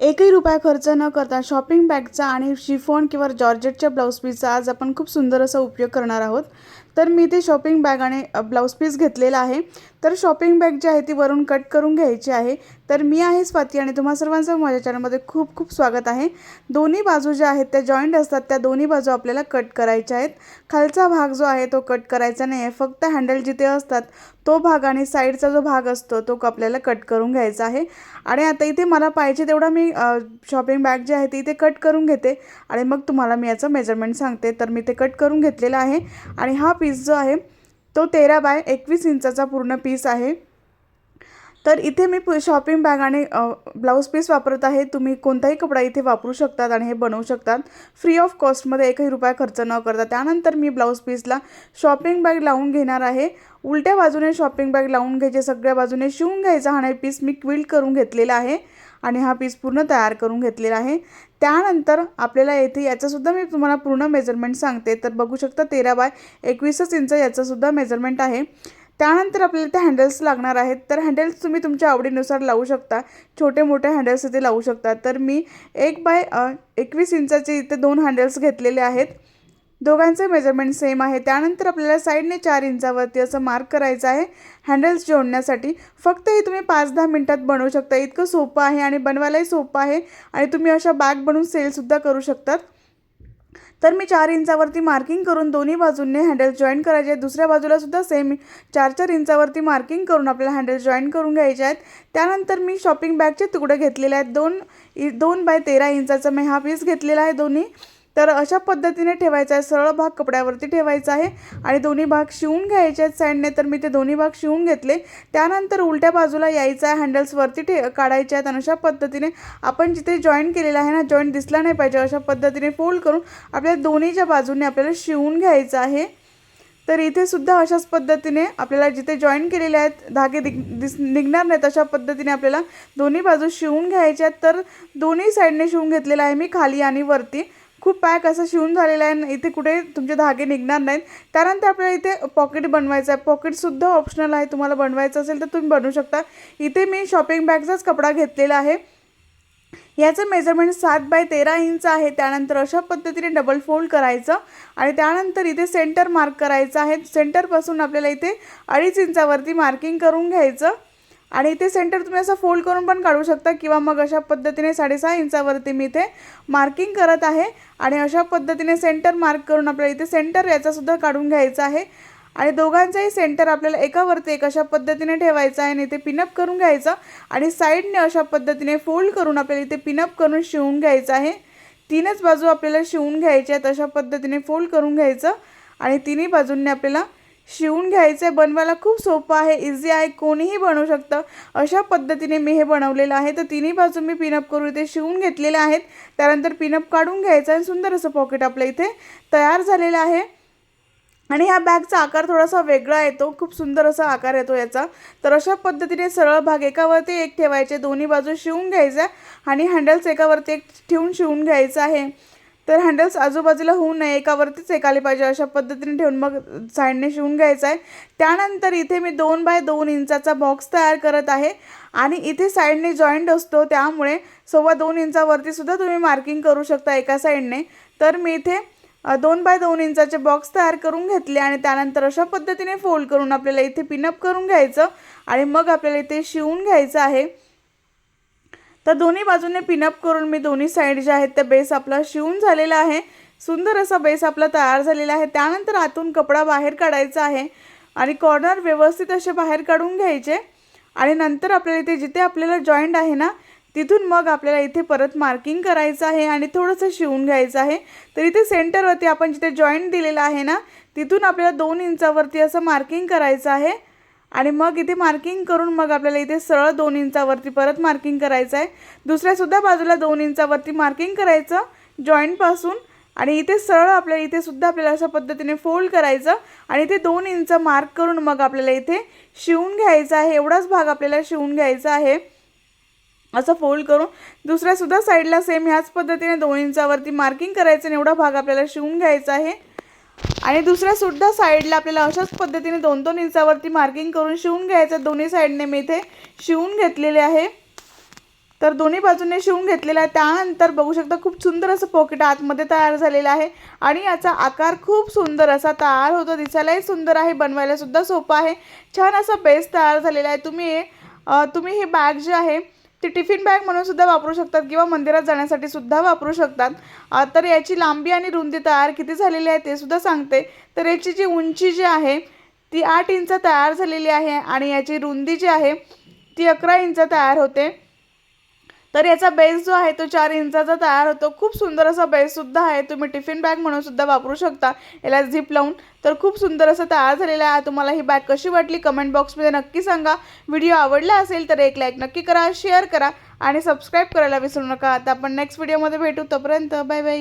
एकही रुपया खर्च न करता शॉपिंग बॅगचा आणि शिफॉन किंवा जॉर्जेटच्या ब्लाऊज पीसचा आज आपण खूप सुंदर असा उपयोग करणार आहोत. तर मी ते शॉपिंग बॅग आणि ब्लाऊज पीस घेतलेला आहे. तर शॉपिंग बॅग जी आहे ती वरून कट करून घ्यायची आहे. तर मी आहे स्वाती आणि तुम्हा सर्वांचं माझ्या चॅनलमध्ये खूप खूप स्वागत आहे. दोन्ही बाजू ज्या आहेत त्या जॉईंट असतात त्या दोन्ही बाजू आपल्याला कट करायच्या आहेत. खालचा भाग जो आहे तो कट करायचा नाही आहे. फक्त हँडल जिथे असतात तो भाग आणि साईडचा जो भाग असतो तो आपल्याला कट करून घ्यायचा आहे. आणि आता इथे मला पाहिजे तेवढा मी शॉपिंग बॅग जी आहे ती इथे कट करून घेते. आणि मग तुम्हाला मी याचं मेजरमेंट सांगते. तर मी ते कट करून घेतलेला आहे. आणि हा पीस जो आहे तो तेरा बाय एकवीस इंचाचा पूर्ण पीस आहे. तर इथे मी पु शॉपिंग बॅग आणि ब्लाऊज पीस वापरत आहे. तुम्ही कोणताही कपडा इथे वापरू शकतात आणि हे बनवू शकतात. फ्री ऑफ कॉस्टमध्ये एकही रुपया खर्च न करता. त्यानंतर मी ब्लाऊज पीसला शॉपिंग बॅग लावून घेणार आहे. उलट्या बाजूने शॉपिंग बॅग लावून घ्यायचे सगळ्या बाजूने शिवून घ्यायचा हा पीस मी क्विल्ट करून घेतलेला आहे. आणि हा पीस पूर्ण तयार करून घेतलेला आहे. त्यानंतर आपल्याला येथे याचंसुद्धा मी तुम्हाला पूर्ण मेजरमेंट सांगते. तर बघू शकता तेरा बाय एकवीसच इंच याचंसुद्धा मेजरमेंट आहे. त्यानंतर आपल्याला ते हँडल्स लागणार आहेत. तर हँडल्स तुम्ही तुमच्या आवडीनुसार लावू शकता. छोटे मोठे हँडल्स इथे लावू शकता. तर मी एक बाय एकवीस इंचाचे इथे दोन हँडल्स घेतलेले आहेत. दोघांचे मेजरमेंट सेम आहे. त्यानंतर आपल्याला साईडने चार इंचावरती असं मार्क करायचं आहे. हँडल्स जोडण्यासाठी फक्त हे तुम्ही पाच दहा मिनटात बनवू शकता. इतकं सोपं आहे आणि बनवायलाही सोपं आहे आणि तुम्ही अशा बॅग बनवून सेलसुद्धा करू शकतात. तर मी चार इंचावरती मार्किंग करून दोन्ही बाजूंनी हँडल जॉईन करायचे. आहेत दुसऱ्या बाजूला सुद्धा सेम चार चार इंचावरती मार्किंग करून आपल्याला हँडल जॉईन करून घ्यायचे आहेत. त्यानंतर मी शॉपिंग बॅगचे तुकडे घेतलेले आहेत. दोन इ- दोन बाय तेरा इंचाचा मी हा पीस घेतलेला आहे दोन्ही. तर अशा पद्धतीने ठेवायचा आहे. सरळ भाग कपड्यावरती ठेवायचा आहे आणि दोन्ही भाग शिवून घ्यायचे आहेत. साईडने तर मी ते दोन्ही भाग शिवून घेतले. त्यानंतर उलट्या बाजूला यायचं आहे. हँडल्सवरती ठे काढायचे आहेत आणि अशा पद्धतीने आपण जिथे जॉईंट केलेला आहे ना जॉईंट दिसला नाही पाहिजे अशा पद्धतीने फोल्ड करून आपल्या दोन्हीच्या बाजूने आपल्याला शिवून घ्यायचं आहे. तर इथे सुद्धा अशाच पद्धतीने आपल्याला जिथे जॉईन केलेले आहेत धागे दिग दिस निघणार नाहीत अशा पद्धतीने आपल्याला दोन्ही बाजू शिवून घ्यायच्या आहेत. तर दोन्ही साईडने शिवून घेतलेलं आहे मी खाली आणि वरती. खूप पॅक असं शिवून झालेलं आहे. आणि इथे कुठे तुमचे धागे निघणार नाहीत. त्यानंतर आपल्याला इथे पॉकेट बनवायचं आहे. पॉकेटसुद्धा ऑप्शनल आहे. तुम्हाला बनवायचं असेल तर तुम्ही बनवू शकता. इथे मी शॉपिंग बॅगचाच कपडा घेतलेला आहे. याचं मेजरमेंट सात बाय तेरा इंच आहे. त्यानंतर अशा पद्धतीने डबल फोल्ड करायचं. आणि त्यानंतर इथे सेंटर मार्क करायचं आहे. सेंटरपासून आपल्याला इथे अडीच इंचावरती मार्किंग करून घ्यायचं. आणि ते सेंटर तुम्ही असं फोल्ड करून पण काढू शकता किंवा मग अशा पद्धतीने साडेसहा इंचावरती मी इथे मार्किंग करत आहे. आणि अशा पद्धतीने सेंटर मार्क करून आपल्याला इथे सेंटर याचासुद्धा काढून घ्यायचा आहे. आणि दोघांचाही सेंटर आपल्याला एकावरती एक अशा पद्धतीने ठेवायचं आहे आणि इथे पिनअप करून घ्यायचं. आणि साईडने अशा पद्धतीने फोल्ड करून आपल्याला इथे पिनअप करून शिवून घ्यायचं आहे. तीनच बाजू आपल्याला शिवून घ्यायच्या आहेत अशा पद्धतीने फोल्ड करून घ्यायचं. आणि तिन्ही बाजूंनी आपल्याला शिवून घ्यायचं आहे बनवायला खूप सोपं आहे. इझी आहे कोणीही बनवू शकतं. अशा पद्धतीने मी हे बनवलेलं आहे. तर तिन्ही बाजू मी पिनअप करून इथे शिवून घेतलेले आहेत. त्यानंतर पिनअप काढून घ्यायचं आणि सुंदर असं पॉकेट आपलं इथे तयार झालेलं आहे. आणि ह्या बॅगचा आकार थोडासा वेगळा येतो. खूप सुंदर असा आकार येतो याचा. तर अशा पद्धतीने सरळ भाग एकावरती एक ठेवायचे. दोन्ही बाजू शिवून घ्यायचा आणि हँडल्स एकावरती एक ठेवून शिवून घ्यायचं आहे. तर हँडल्स आजूबाजूला होऊ नये एकावरतीच एक आले पाहिजे अशा पद्धतीने ठेवून मग साईडने शिवून घ्यायचं आहे. त्यानंतर इथे मी दोन बाय दोन इंचाचा बॉक्स तयार करत आहे आणि इथे साईडने जॉईंट असतो त्यामुळे सव्वा दोन इंचावरती सुद्धा तुम्ही मार्किंग करू शकता एका साईडने. तर मी इथे दोन बाय दोन इंचाचे बॉक्स तयार करून घेतले आणि त्यानंतर अशा पद्धतीने फोल्ड करून आपल्याला इथे पिनअप करून घ्यायचं आणि मग आपल्याला इथे शिवून घ्यायचं आहे. तर दोन्ही बाजूने पिनअप करून मी दोन्ही साईड ज्या आहेत त्या बेस आपला शिवून झालेला आहे. सुंदर असा बेस आपला तयार झालेला आहे. त्यानंतर आतून कपडा बाहेर काढायचा आहे आणि कॉर्नर व्यवस्थित असे बाहेर काढून घ्यायचे. आणि नंतर आपल्याला इथे जिथे आपल्याला जॉईंट आहे ना तिथून मग आपल्याला इथे परत मार्किंग करायचं आहे आणि थोडंसं शिवून घ्यायचं आहे. तर इथे सेंटरवरती आपण जिथे जॉईंट दिलेला आहे ना तिथून आपल्याला दोन इंचावरती असं मार्किंग करायचं आहे. आणि मग इथे मार्किंग करून मग आपल्याला इथे सरळ दोन इंचावरती परत मार्किंग करायचं आहे दुसऱ्यासुद्धा बाजूला दोन इंचावरती मार्किंग करायचं जॉईंटपासून आणि इथे सरळ आपल्याला इथे सुद्धा आपल्याला अशा पद्धतीने फोल्ड करायचं. आणि इथे दोन इंच मार्क करून मग आपल्याला इथे शिवून घ्यायचं आहे. एवढाच भाग आपल्याला शिवून घ्यायचा आहे. असं फोल्ड करून. दुसऱ्यासुद्धा साईडला सेम ह्याच पद्धतीने दोन इंचावरती मार्किंग करायचं आणि एवढा भाग आपल्याला शिवून घ्यायचा आहे. आणि दुसऱ्या सुद्धा साईडला आपल्याला अशाच पद्धतीने दोन दोन इंचावरती मार्किंग करून शिवून घ्यायचं. दोन्ही साईडने मी इथे शिवून घेतलेले आहे. तर दोन्ही बाजूने शिवून घेतलेला आहे. त्यानंतर बघू शकता खूप सुंदर असं पॉकेट आतमध्ये तयार झालेलं आहे. आणि याचा आकार खूप सुंदर असा तयार होतो. दिसायलाही सुंदर आहे. बनवायलासुद्धा सोपं आहे. छान असा बेस तयार झालेला आहे. तुम्ही तुम्ही ही बॅग जी आहे ती टिफिन बॅग म्हणून सुद्धा वापरू शकतात किंवा मंदिरात जाण्यासाठी सुद्धा वापरू शकतात. तर याची लांबी आणि रुंदी तयार किती झालेली आहे ते सुद्धा सांगते. तर याची जी उंची जी आहे ती आठ इंच तयार झालेली आहे आणि याची रुंदी जी आहे ती अकरा इंच तयार होते. तर याचा बेस जो आहे तो चार इंचाचा तयार होतो. खूप सुंदर असा बेससुद्धा आहे. तुम्ही टिफिन बॅग म्हणून सुद्धा वापरू शकता. याला झिप लावून. तर खूप सुंदर असं तयार झालेलं आहे. तुम्हाला ही बॅग कशी वाटली कमेंट बॉक्समध्ये नक्की सांगा. व्हिडिओ आवडला असेल तर एक लाईक नक्की करा शेअर करा आणि सबस्क्राईब करायला विसरू नका. आता आपण नेक्स्ट व्हिडिओमध्ये भेटू. तोपर्यंत बाय बाय